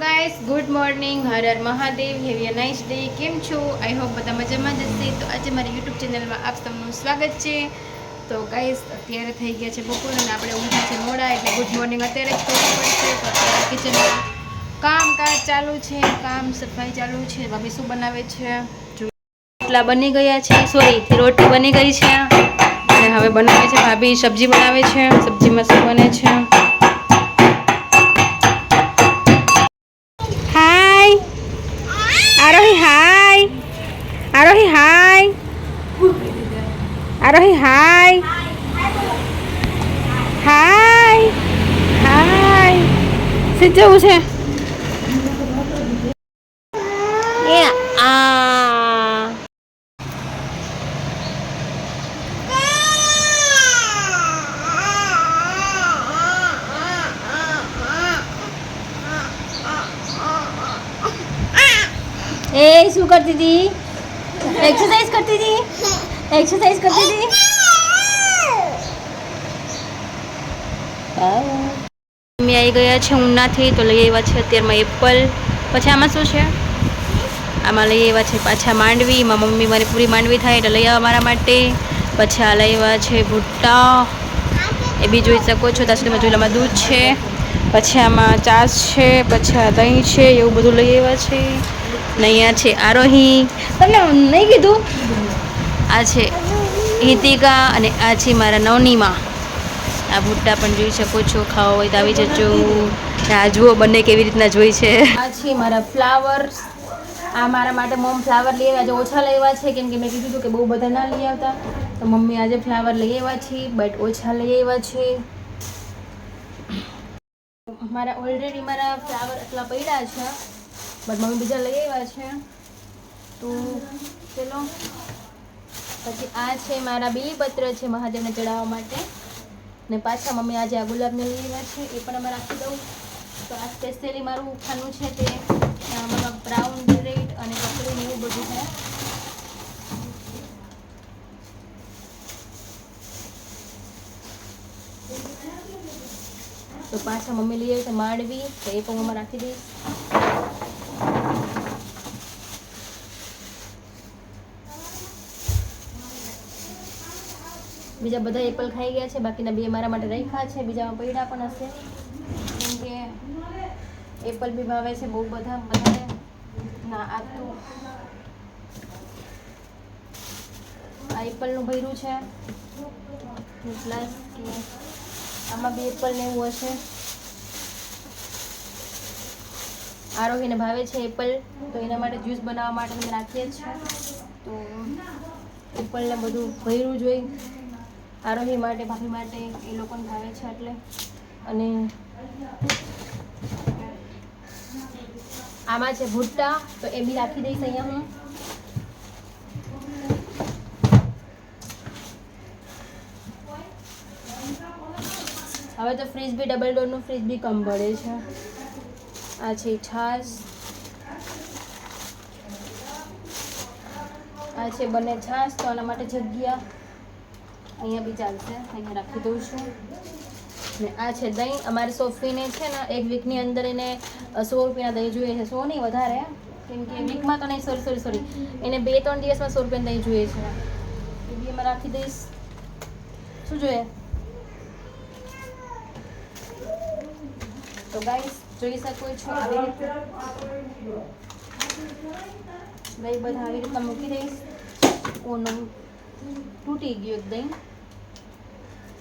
Guys good morning Har Har Mahadev have a nice day કેમ છો I hope બધા મજામાં જ હશે. તો આજે મારી યુટ્યુબ ચેનલમાં આપ સૌનું સ્વાગત છે. તો ગાઈસ અત્યારે થઈ ગયા છે બપોર અને આપણે ઊંઘા છે મોડા એટલે ગુડ મોર્નિંગ અત્યારે જ કરવું પડશે. તો અત્યારે કિચનમાં કામકાજ ચાલુ છે. કામ સફાઈ ચાલુ છે. ભાભી શું બનાવે છે? રોટલા બની ગયા છે. સોરી રોટી બની ગઈ છે. અને હવે બનાવે છે ભાભી, સબ્જી બનાવે છે. સબ્જીમાં શું બને છે હાય આરોહી હાય આરોહી હાય આરોહી હાય હાય હાય સીધ જવું છે એ આ એ શું કરતી હતી? એક્સરસાઇઝ કરતી હતી? એક્સરસાઇઝ કરતી હતી મમ્મી આવી ગયા છે ઉનાથી તો લઈ આવ્યા છે અત્યારમાં એપલ પછી આમાં શું છે? આમાં લઈ આવ્યા છે પાછા માંડવી. એમાં મમ્મી મારી પૂરી માંડવી થાય એટલે લઈ આવ્યા મારા માટે. પછી આ લઈ આવ્યા છે ભૂટ્ટા. એ બી જોઈ શકો છો. ત્યાં સુધીમાં જોયેલામાં દૂધ છે. પછી આમાં ચાસ છે પછી આ દહીં છે એવું બધું લઈ આવ્યા છે. ને અહીંયા છે આરોહી. તમને નહીં કીધું? આ છે હિતિકા અને આ છે મારા નવનીમાં. આ ભૂટ્ટા પણ જોઈ શકો છો, ખાવા હોય તો આવી જજો. આ જુઓ, બંને કેવી રીતના જોઈ છે. આ છે મારા ફ્લાવર્સ આ મારા માટે મમ ફ્લાવર લઈ આવ્યા આજે ઓછા આવ્યા છે, કેમ કે મેં કીધું હતું કે બહુ બધા ના લઈ આવતા. તો મમ્મી આજે ફ્લાવર લઈ આવ્યા છે બટ ઓછા લઈ આવ્યા છે. મારા ઓલરેડી મારા ફ્લાવર એટલા પડ્યા છે બટ મમ્મી બીજા લઈ આવ્યા છે. તો ચલો. પછી આ છે મારા બીલીપત્ર છે મહાદેવને ચડાવવા માટે. ને પાછા મમ્મી આજે આ ગુલાબને લઈ છે, એ પણ અમે રાખી દઉં. તો આ સ્પેશિયલી મારું ખાનું છે તે મતલબ બ્રાઉન રેડ અને કપડું એવું બધું છે. તો પાછા મમ્મી લઈએ છે માંડવી, તો એ પણ હું રાખી દઈશ. બીજા બધા એપલ ખાઈ ગયા છે, બાકીના બે મારા માટે રાખ્યા છે, બીજામાં પૈડા પણ હશે. કેમ કે એપલ બી ભાવે છે, બહુ બધા બધાને ના, આ તો આ એપલનું ભર્યું છે. પ્લસ કે આમાં બી એપલ ને એવું હશે. આરોહીને ભાવે છે એપલ, તો એના માટે જ્યુસ બનાવવા માટે અમે રાખીએ જ છે તો એપલને બધું ભર્યું જોઈ આરોહી માટે, ભાભી માટે એ લોકોને ભાવે છે એટલે. અને આમાં છે ભૂટ્ટા, તો એ બી રાખી દઈશ અહીંયા હું. હવે તો ફ્રીજ બી ડબલ ડોરનું ફ્રીજ બી કમ પડે છે. આ છે છાશ. આ છે બંને છાશ, તો આના માટે જગ્યા. અહીંયા બી ચાલશે. અહીંયા રાખી દઉં છું. ને આ છે દહીં. અમારે સોફીને છે ને એક વીકની અંદર એને સો રૂપિયાના દહીં જોઈએ છે. સો નહીં, વધારે. કેમ કે વીકમાં તો નહીં સોરી સોરી સોરી એને બે, ત્રણ દિવસમાં સો રૂપિયાનું દહીં જોઈએ છે. એ બી એમાં રાખી દઈશ. શું જોઈએ? તો ગાઈસ, જોઈ શકો છો આવી રીતે. દહીં બધા આવી રીતના મૂકી દઈશ. ઓનું તૂટી ગયું એક દહીં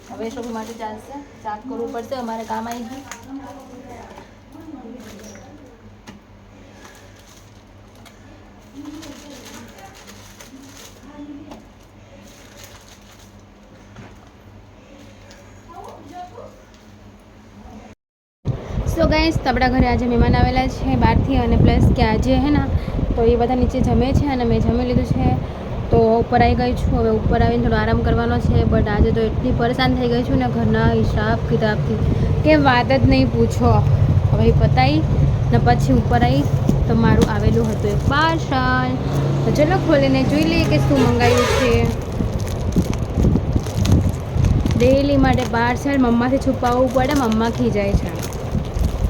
હવે શોભી માટે ચાલશે. સાફ કરવું પડશે, અમારે કામ આવી ગયું. સો ગાઈસ તો આપણા ઘરે આજે મહેમાન આવેલા છે, બહારથી અને પ્લસ કે આજે હે ને, તો એ બધા નીચે જમે છે અને મેં જમી લીધું છે. તો ઉપર આવી ગઈ છું. હવે ઉપર આવીને થોડો આરામ કરવાનો છે બટ આજે તો એટલી પરેશાન થઈ ગઈ છું ને ઘરના હિસાબ કિતાબથી. કે વાત જ નહીં પૂછો. હવે એ પતાવી ને પછી ઉપર આવી તો મારું આવેલું હતું એક પાર્સલ. તો ચલો ખોલીને જોઈ લઈએ કે શું મંગાવ્યું છે. ડેલી માટે પાર્સલ મમ્માથી છુપાવવું પડે, મમ્મા ખીજાય છે.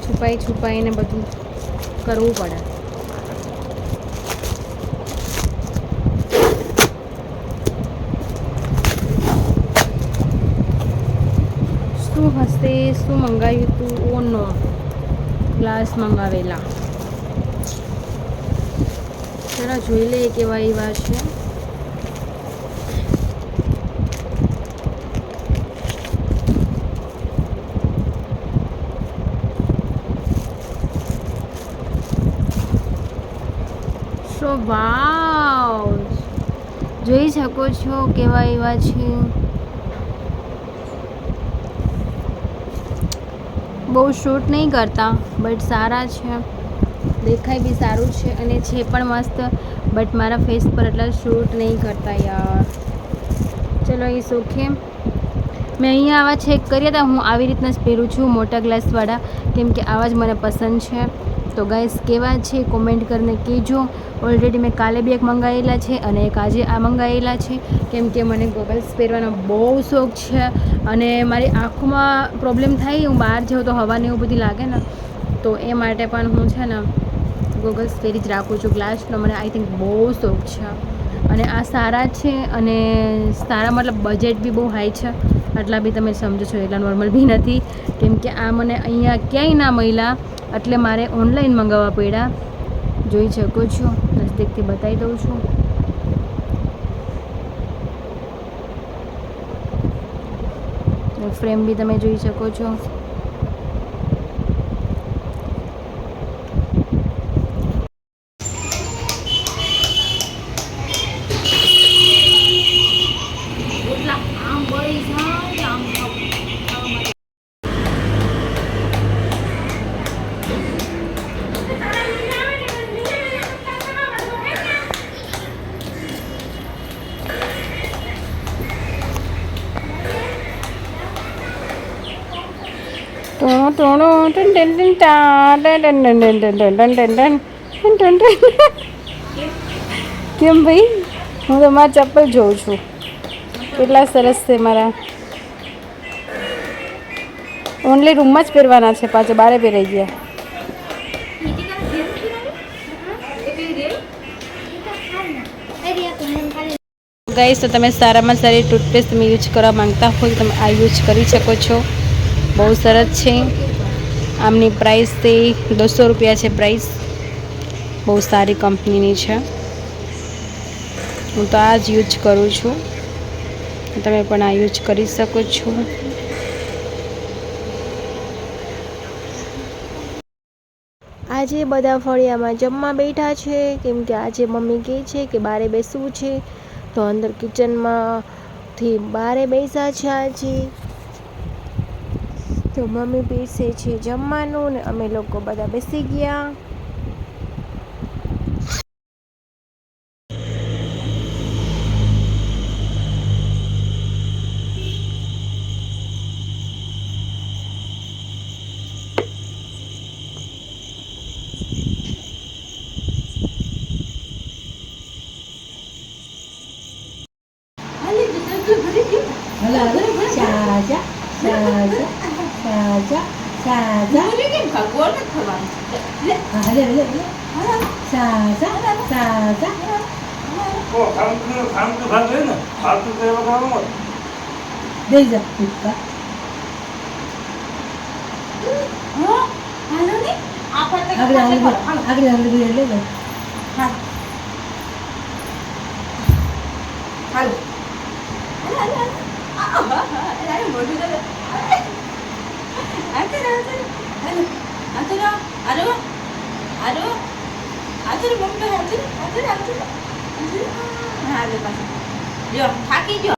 છુપાઈ છુપાઈને બધું કરવું પડે. શું શું મંગાવ્યું હતું? Oh no. ગ્લાસ મંગાવેલા. જરા જોઈ લઈએ કેવા એવા છે. સો વાવ! જોઈ શકો છો કેવા એવા છે. બહુ શૂટ નહીં કરતા, બટ સારા છે. દેખાય બી સારું છે અને છે પણ મસ્ત, બટ મારા ફેસ પર એટલા શૂટ નહીં કરતા યાર. ચલો એ સુખે મેં અહીંયા આવા ચેક કર્યા હતા હું આવી રીતના જ પહેરું છું મોટા ગ્લાસવાળા કેમ કે આવા જ મને પસંદ છે. તો ગાઈસ, કેવા છે? કોમેન્ટ કરીને કહેજો. ઓલરેડી મેં કાલે બી એક મંગાવેલા છે અને એક આજે આ મંગાવેલા છે. કેમ કે મને ગોગલ્સ પહેરવાનો બહુ શોખ છે અને મારી આંખોમાં પ્રોબ્લેમ થાય, હું બહાર જાઉં તો હવાને એવું બધી લાગે ને, તો એ માટે પણ હું છે ને ગોગલ્સ પહેરી જ રાખું છું. ગ્લાસનો મને આઈ થિંક બહુ શોખ છે. અને આ સારા છે અને સારા મતલબ બજેટ બી બહુ હાઈ છે. આટલા બી તમે સમજો છો, એટલા નોર્મલ બી નથી. કેમ કે આ મને અહીંયા ક્યાંય ના મળ્યા. એટલે મારે ઓનલાઈન મંગાવવા પડ્યા. જોઈ શકો છો. નજદીકથી બતાવી દઉં છું. ફ્રેમ બી તમે જોઈ શકો છો. ટન. કેમ ભાઈ હું તમારા ચપ્પલ જોઉં છું કેટલા સરસ છે મારા ઓનલી રૂમમાં જ પહેરવાના છે, પાછા બારે પહેરાઈ ગયા ગાઈસ તો તમે સારામાં સારી ટૂથપેસ્ટ તમે યુઝ કરવા માંગતા હોય તમે આ યુઝ કરી શકો છો બહુ સરસ છે આમની પ્રાઇસ તે દોસો રૂપિયા છે પ્રાઇસ બહુ સારી કંપનીની છે. હું તો આ જ યુઝ કરું છું. તમે પણ આ યુઝ કરી શકો છો. આજે બધા ફળિયામાં જમવા બેઠા છે, કેમ કે આજે મમ્મી કહે છે કે બારે બેસવું છે. તો અંદર કિચનમાં થી બેસ્યા છે આજે. તો મમ્મી પીરસે છે જમવાનું ને અમે લોકો બધા બેસી ગયા. સાજા સાજા મને કેમ ખબર ન થવાનું લે હા લે લે લે સાજા સાજા ઓ ખામ તો ખામ તો ભાગ લે ને ફાલતુ તો એવો ખાવ મત દે જા કુત્તા હા હાલો ને આપણને આગળ આગળ આગળ લે લે હા હાલો હાલો હાલો આ હા હા એ મોઢું అతను అతను అతను అను అను అతను ముందు అతను అతను అతను అతను હાલે પાછું જો થાકી જો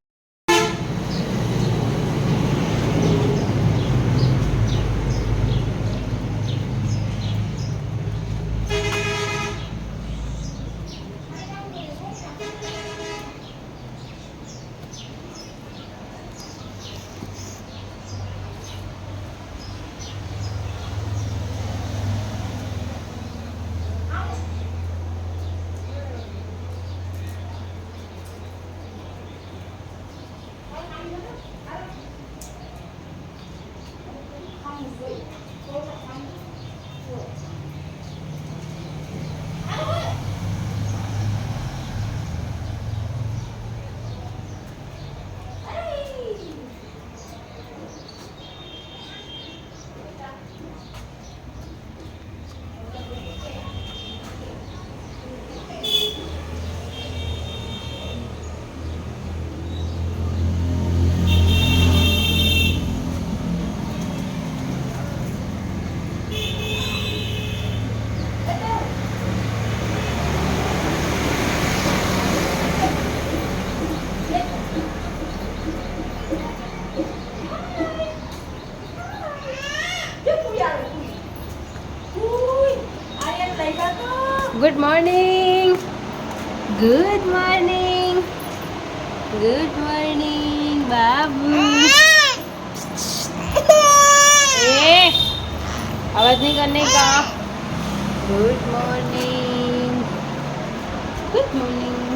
Good morning. Good morning. Good morning, Babu. Eh, आवाज नहीं करने का गुड मॉर्निंग गुड मॉर्निंग